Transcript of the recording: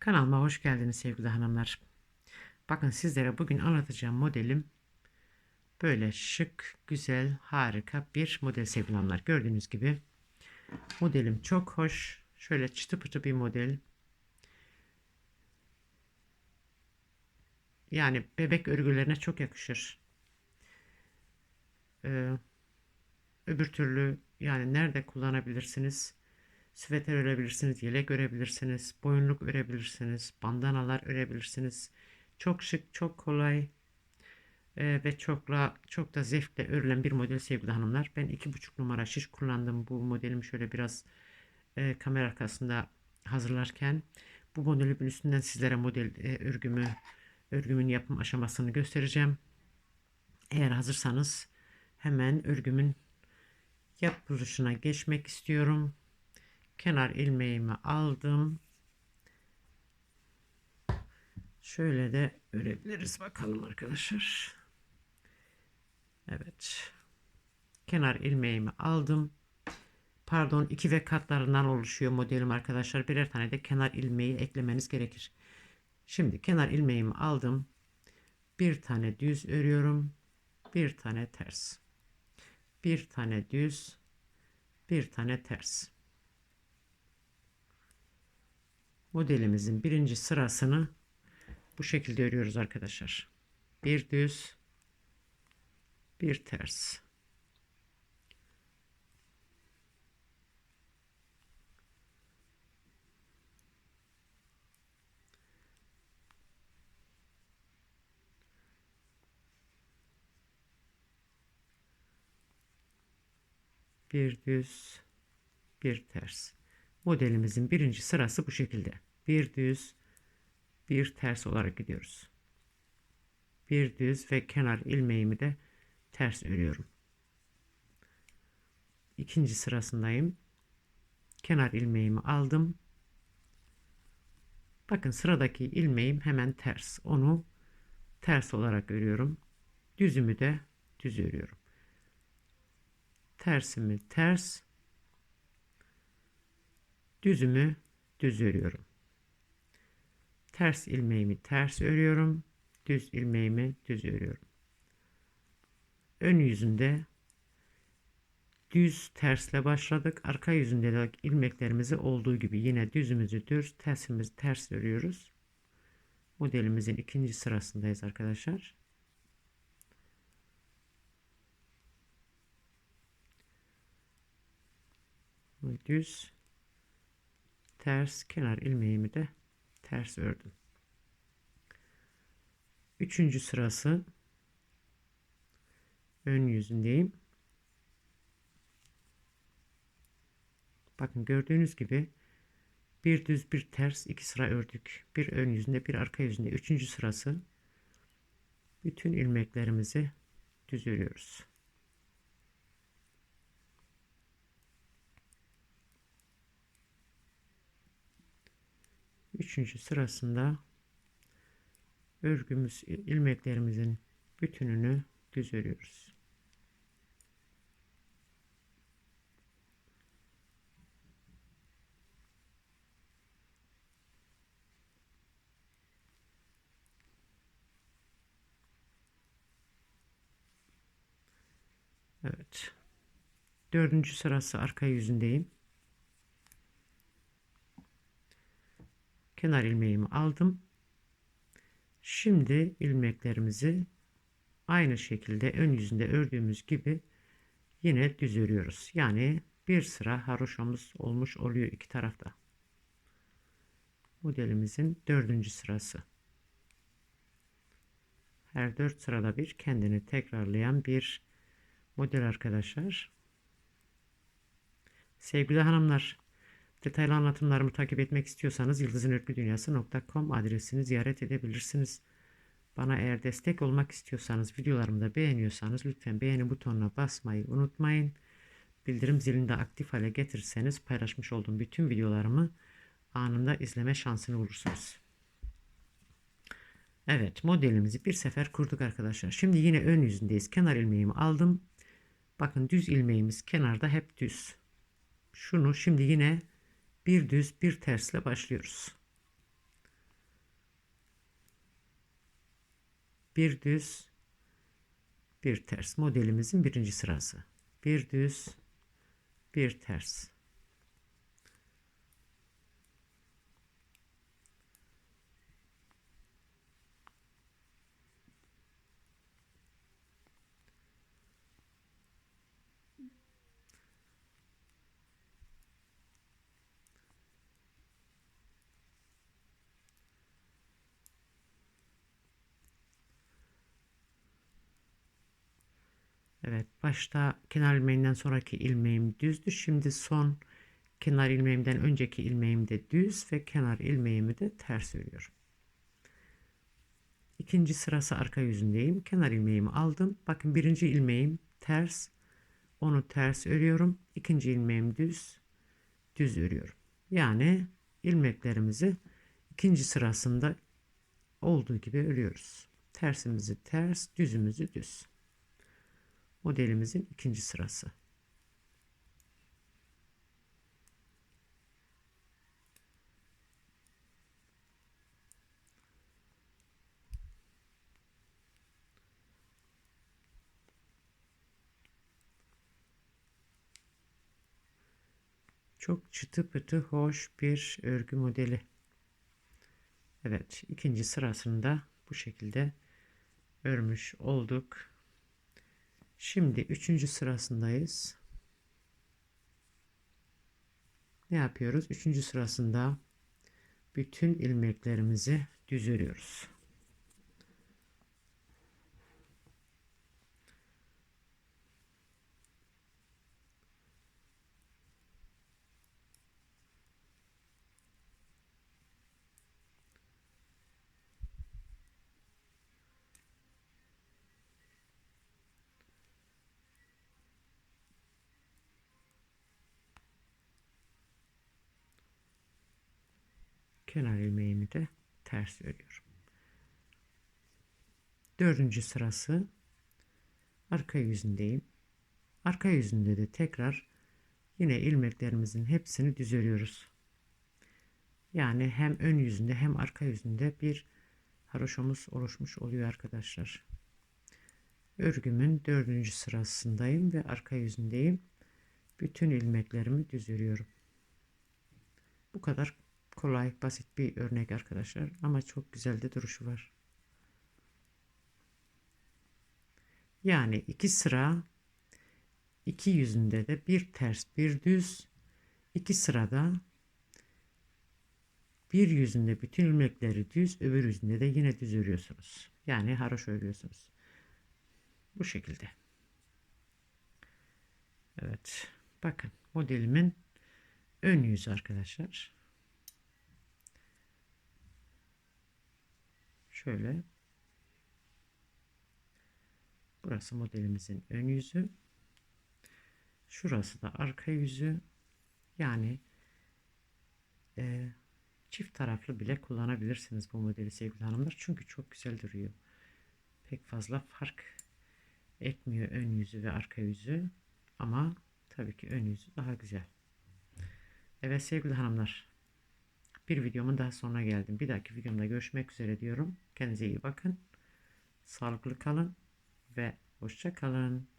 Kanalıma hoş geldiniz sevgili hanımlar. Bakın sizlere bugün anlatacağım modelim böyle şık, güzel, harika bir model sevgili hanımlar. Gördüğünüz gibi modelim çok hoş. Şöyle çıtı pıtı bir model. Yani bebek örgülerine çok yakışır. Ee, öbür türlü yani nerede kullanabilirsiniz? Süveter örebilirsiniz, yelek örebilirsiniz, boyunluk örebilirsiniz, bandanalar örebilirsiniz. Çok şık, çok kolay e, ve çokla çok da zevkle örülen bir model sevgili hanımlar. Ben iki buçuk numara şiş kullandım bu modelimi şöyle biraz e, kamera arkasında hazırlarken. Bu modelimin üstünden sizlere model e, örgümü, örgümün yapım aşamasını göstereceğim. Eğer hazırsanız hemen örgümün yapılışına geçmek istiyorum kenar ilmeğimi aldım. Şöyle de örebiliriz bakalım arkadaşlar. Evet. Kenar ilmeğimi aldım. Pardon iki ve katlarından oluşuyor modelim arkadaşlar. Birer tane de kenar ilmeği eklemeniz gerekir. Şimdi kenar ilmeğimi aldım. Bir tane düz örüyorum. Bir tane ters. Bir tane düz. Bir tane ters. Modelimizin birinci sırasını bu şekilde örüyoruz arkadaşlar. Bir düz, bir ters. Bir düz, bir ters. Modelimizin birinci sırası bu şekilde. Bir düz, bir ters olarak gidiyoruz. Bir düz ve kenar ilmeğimi de ters örüyorum. İkinci sırasındayım. Kenar ilmeğimi aldım. Bakın sıradaki ilmeğim hemen ters. Onu ters olarak örüyorum. Düzümü de düz örüyorum. Tersimi ters, düzümü düz örüyorum. Ters ilmeğimi ters örüyorum. Düz ilmeğimi düz örüyorum. Ön yüzünde düz tersle başladık. Arka yüzünde de ilmeklerimizi olduğu gibi yine düzümüzü düz, tersimizi ters örüyoruz. Modelimizin ikinci sırasındayız arkadaşlar. Düz ters kenar ilmeğimi de ters ördüm. Üçüncü sırası ön yüzündeyim. Bakın gördüğünüz gibi bir düz bir ters iki sıra ördük. Bir ön yüzünde bir arka yüzünde. Üçüncü sırası bütün ilmeklerimizi düz örüyoruz. Üçüncü sırasında örgümüz ilmeklerimizin bütününü düz örüyoruz. Evet. Dördüncü sırası arka yüzündeyim. Kenar ilmeğimi aldım. Şimdi ilmeklerimizi aynı şekilde ön yüzünde ördüğümüz gibi yine düz örüyoruz. Yani bir sıra haroşamız olmuş oluyor iki tarafta. Modelimizin dördüncü sırası. Her dört sırada bir kendini tekrarlayan bir model arkadaşlar. Sevgili hanımlar, Detaylı anlatımlarımı takip etmek istiyorsanız yıldızınörgüdünyası.com adresini ziyaret edebilirsiniz. Bana eğer destek olmak istiyorsanız videolarımı da beğeniyorsanız lütfen beğeni butonuna basmayı unutmayın. Bildirim zilini de aktif hale getirirseniz paylaşmış olduğum bütün videolarımı anında izleme şansını bulursunuz. Evet modelimizi bir sefer kurduk arkadaşlar. Şimdi yine ön yüzündeyiz. Kenar ilmeğimi aldım. Bakın düz ilmeğimiz kenarda hep düz. Şunu şimdi yine bir düz bir tersle başlıyoruz. Bir düz bir ters modelimizin birinci sırası. Bir düz bir ters. Evet, başta kenar ilmeğinden sonraki ilmeğim düzdü. Şimdi son kenar ilmeğimden önceki ilmeğim de düz ve kenar ilmeğimi de ters örüyorum. İkinci sırası arka yüzündeyim. Kenar ilmeğimi aldım. Bakın birinci ilmeğim ters. Onu ters örüyorum. İkinci ilmeğim düz. Düz örüyorum. Yani ilmeklerimizi ikinci sırasında olduğu gibi örüyoruz. Tersimizi ters, düzümüzü düz modelimizin ikinci sırası. Çok çıtı pıtı hoş bir örgü modeli. Evet, ikinci sırasında bu şekilde örmüş olduk. Şimdi üçüncü sırasındayız. Ne yapıyoruz? Üçüncü sırasında bütün ilmeklerimizi düz örüyoruz. Kenar ilmeğimi de ters örüyorum. Dördüncü sırası arka yüzündeyim. Arka yüzünde de tekrar yine ilmeklerimizin hepsini düz örüyoruz. Yani hem ön yüzünde hem arka yüzünde bir haroşamız oluşmuş oluyor arkadaşlar. Örgümün dördüncü sırasındayım ve arka yüzündeyim. Bütün ilmeklerimi düz örüyorum. Bu kadar kolay, basit bir örnek arkadaşlar. Ama çok güzel de duruşu var. Yani iki sıra iki yüzünde de bir ters bir düz iki sırada bir yüzünde bütün ilmekleri düz öbür yüzünde de yine düz örüyorsunuz. Yani haroşa örüyorsunuz. Bu şekilde. Evet. Bakın modelimin ön yüzü arkadaşlar. Şöyle. Burası modelimizin ön yüzü. Şurası da arka yüzü. Yani e, çift taraflı bile kullanabilirsiniz bu modeli sevgili hanımlar. Çünkü çok güzel duruyor. Pek fazla fark etmiyor ön yüzü ve arka yüzü. Ama tabii ki ön yüzü daha güzel. Evet sevgili hanımlar bir videomun daha sonuna geldim. Bir dahaki videomda görüşmek üzere diyorum. Kendinize iyi bakın. Sağlıklı kalın ve hoşça kalın.